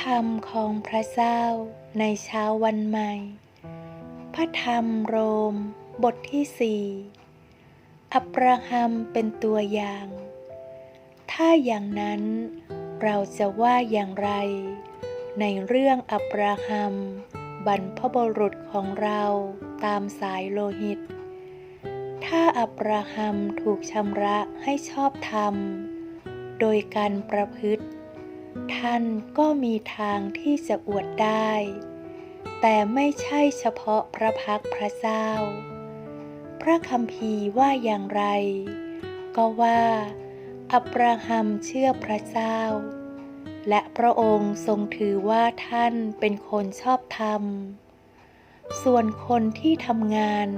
คำของพระเจ้าในเช้าวันใหม่ พระธรรมโรม บทที่สี่อับราฮัมเป็นตัวอย่าง ถ้าอย่างนั้นเราจะว่าอย่างไร ในเรื่องอับราฮัม บรรพบุรุษของเราตามสายโลหิต ถ้าอับราฮัมถูกชำระให้ชอบธรรม โดยการประพฤติ ท่านก็มีทางที่จะอวดได้ แต่ไม่ใช่เฉพาะพระพักพระเจ้า พระคัมภีร์ว่าอย่างไร ก็ว่า อับราฮัมเชื่อพระเจ้า และพระองค์ทรงถือว่าท่านเป็นคนชอบธรรม ส่วนคนที่ทำงาน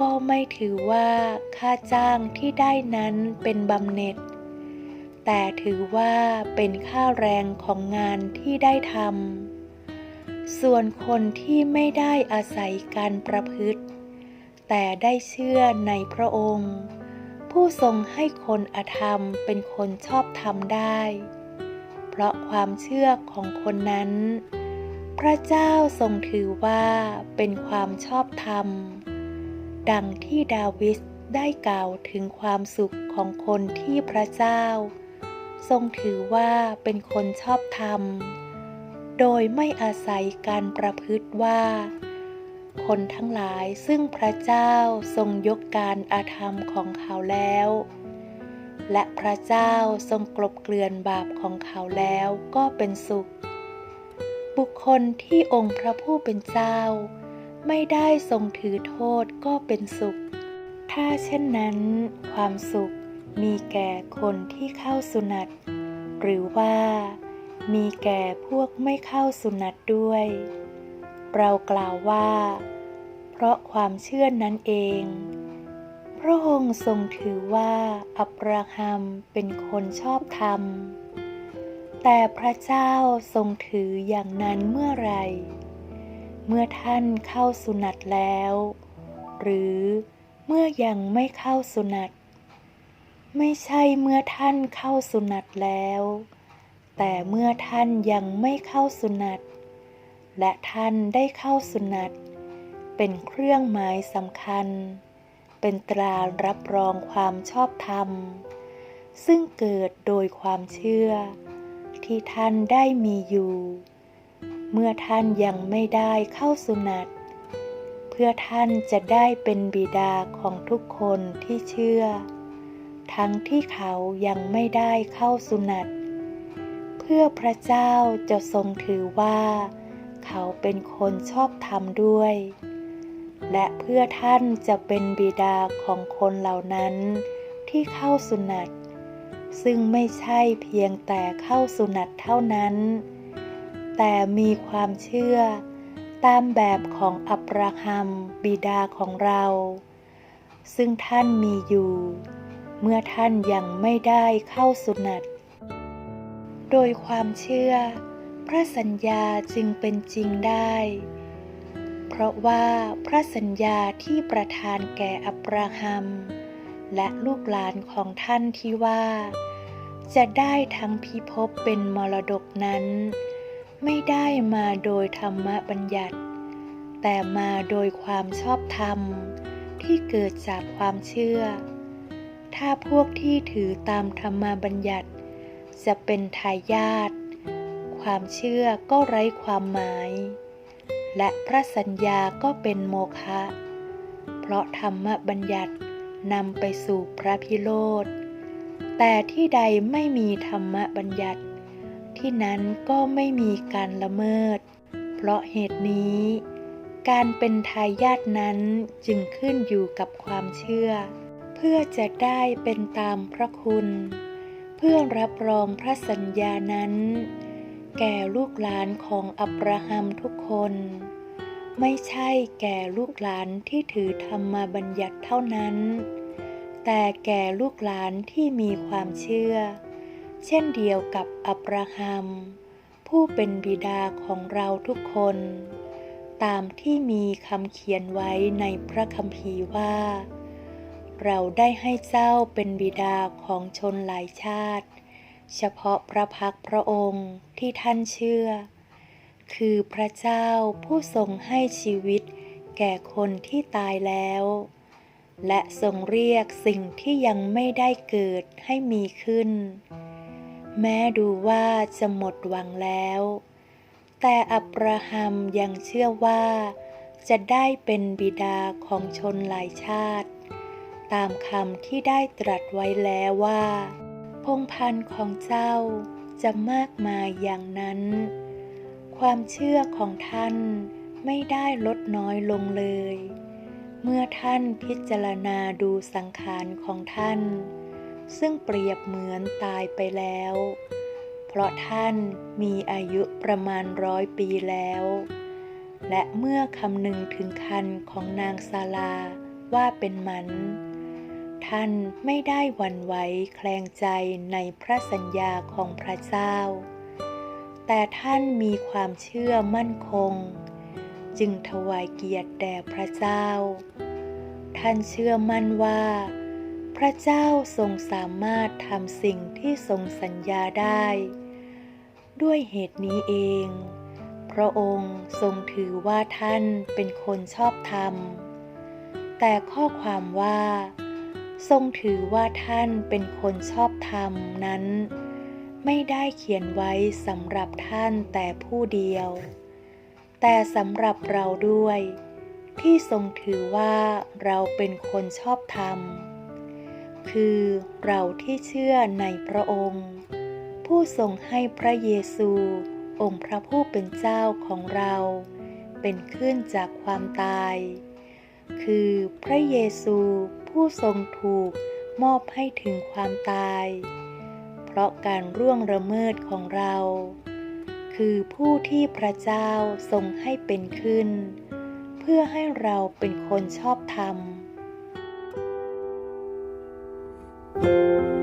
ก็ไม่ถือว่าค่าจ้างที่ได้นั้นเป็นบำเหน็จ แต่ถือว่าเป็นค่าแรงของงานที่ได้ทำ ส่วนคนที่ไม่ได้อาศัยการประพฤติ แต่ได้เชื่อในพระองค์ ผู้ทรงให้คนอธรรมเป็นคนชอบธรรมได้ เพราะความเชื่อของคนนั้น พระเจ้าทรงถือว่าเป็นความชอบธรรม ดังที่ดาวิดได้กล่าวถึงความสุขของคนที่พระเจ้า ทรงถือว่าเป็นคนชอบธรรม โดยไม่อาศัยการประพฤติว่า คนทั้งหลายซึ่งพระเจ้าทรงยกการอาธรรมของเขาแล้ว และพระเจ้าทรงกลบเกลื่อนบาปของเขาแล้วก็เป็นสุข บุคคลที่องค์พระผู้เป็นเจ้า ไม่ได้ทรงถือโทษก็เป็นสุข ถ้าเช่นนั้น ความสุข มีแก่คนที่เข้าสุนัตหรือว่า มีแก่พวกไม่เข้าสุนัตด้วย เรากล่าวว่า เพราะความเชื่อนนั้นเอง พระองค์ทรงถือว่าอับราฮัมเป็นคนชอบธรรม แต่พระเจ้าทรงถืออย่างนั้นเมื่อไหรเมื่อท่านเข้าสุนัตแล้ว หรือเมื่อยังไม่เข้าสุนัต ไม่ใช่เมื่อท่านเข้าสุนัตแล้ว แต่เมื่อท่านยังไม่เข้าสุนัตและท่านได้เข้าสุนัตเป็นเครื่องหมายสำคัญ เป็นตรารับรองความชอบธรรม ซึ่งเกิดโดยความเชื่อ ที่ท่านได้มีอยู่ เมื่อท่านยังไม่ได้เข้าสุนัตเพื่อท่านจะได้เป็นบิดาของทุกคนที่เชื่อ ทั้งที่เขายังไม่ได้เข้าสุนัตเพื่อพระเจ้าจะทรงถือว่า เขาเป็นคนชอบธรรมด้วย และเพื่อท่านจะเป็นบิดาของคนเหล่านั้นที่เข้าสุนัตซึ่งไม่ใช่เพียงแต่เข้าสุนัตเท่านั้น แต่มีความเชื่อตามแบบของอับราฮัมบิดาของเรา ซึ่งท่านมีอยู่ เมื่อท่านยังไม่ได้เข้าสุนัตโดยความเชื่อ พระสัญญาจึงเป็นจริงได้ เพราะว่าพระสัญญาที่ประทานแก่อับราฮัม และลูกหลานของท่านที่ว่า จะได้ทั้งพิภพเป็นมรดกนั้น ไม่ได้มาโดยธรรมบัญญัติ แต่มาโดยความชอบธรรมที่เกิดจากความเชื่อ ถ้าพวกที่ถือตามธรรมบัญญัติ จะเป็นทายาทความเชื่อก็ไร้ความหมาย และพระสัญญาก็เป็นโมฆะเพราะธรรมบัญญัตินำไปสู่พระพิโรธแต่ที่ใดไม่มีธรรมบัญญัติ ที่นั้นก็ไม่มีการละเมิด เพราะเหตุนี้ การเป็นทายาทนั้นจึงขึ้นอยู่กับความเชื่อ พื่อจะได้เป็นตามพระคุณ เพื่อรับรองพระสัญญานั้น แก่ลูกหลานของอับราฮัมทุกคน ไม่ใช่แก่ลูกหลานที่ถือธรรมบัญญัติเท่านั้น แต่แก่ลูกหลานที่มีความเชื่อ เช่นเดียวกับอับราฮัม ผู้เป็นบิดาของเราทุกคน ตามที่มีคำเขียนไว้ในพระคัมภีร์ว่า เราได้ให้เจ้าเป็นบิดาของชนหลายชาติ เฉพาะพระพักพระองค์ที่ท่านเชื่อ คือพระเจ้าผู้ทรงให้ชีวิตแก่คนที่ตายแล้ว และทรงเรียกสิ่งที่ยังไม่ได้เกิดให้มีขึ้น แม้ดูว่าจะหมดหวังแล้ว แต่อับราฮัมยังเชื่อว่าจะได้เป็นบิดาของชนหลายชาติ ตามคำที่ได้ตรัสไว้แล้วว่า พงพันธ์ของเจ้าจะมากมายอย่างนั้น ความเชื่อของท่านไม่ได้ลดน้อยลงเลย เมื่อท่านพิจารณาดูสังขารของท่าน ซึ่งเปรียบเหมือนตายไปแล้ว เพราะท่านมีอายุประมาณร้อยปีแล้ว และเมื่อคำนึงถึงคันของนางซาลาว่าเป็นมัน ท่านไม่ได้วันไหวแคลงใจในพระสัญญาของพระเจ้า แต่ท่านมีความเชื่อมั่นคง จึงถวายเกียรติแด่พระเจ้า ท่านเชื่อมั่นว่า พระเจ้าทรงสามารถทำสิ่งที่ทรงสัญญาได้ ด้วยเหตุนี้เอง พระองค์ทรงถือว่าท่านเป็นคนชอบธรรมแต่ข้อความว่า ทรงถือว่าท่านเป็นคนชอบธรรมนั้น ไม่ได้เขียนไว้สำหรับท่านแต่ผู้เดียว แต่สำหรับเราด้วย ที่ทรงถือว่าเราเป็นคนชอบธรรม คือเราที่เชื่อในพระองค์ ผู้ทรงให้พระเยซู องค์พระผู้เป็นเจ้าของเรา เป็นขึ้นจากความตาย คือพระเยซู ผู้ทรงถูกมอบให้ถึงความตาย เพราะการร่วงละเมิดของเรา คือผู้ที่พระเจ้าทรงให้เป็นขึ้น เพื่อให้เราเป็นคนชอบธรรม thank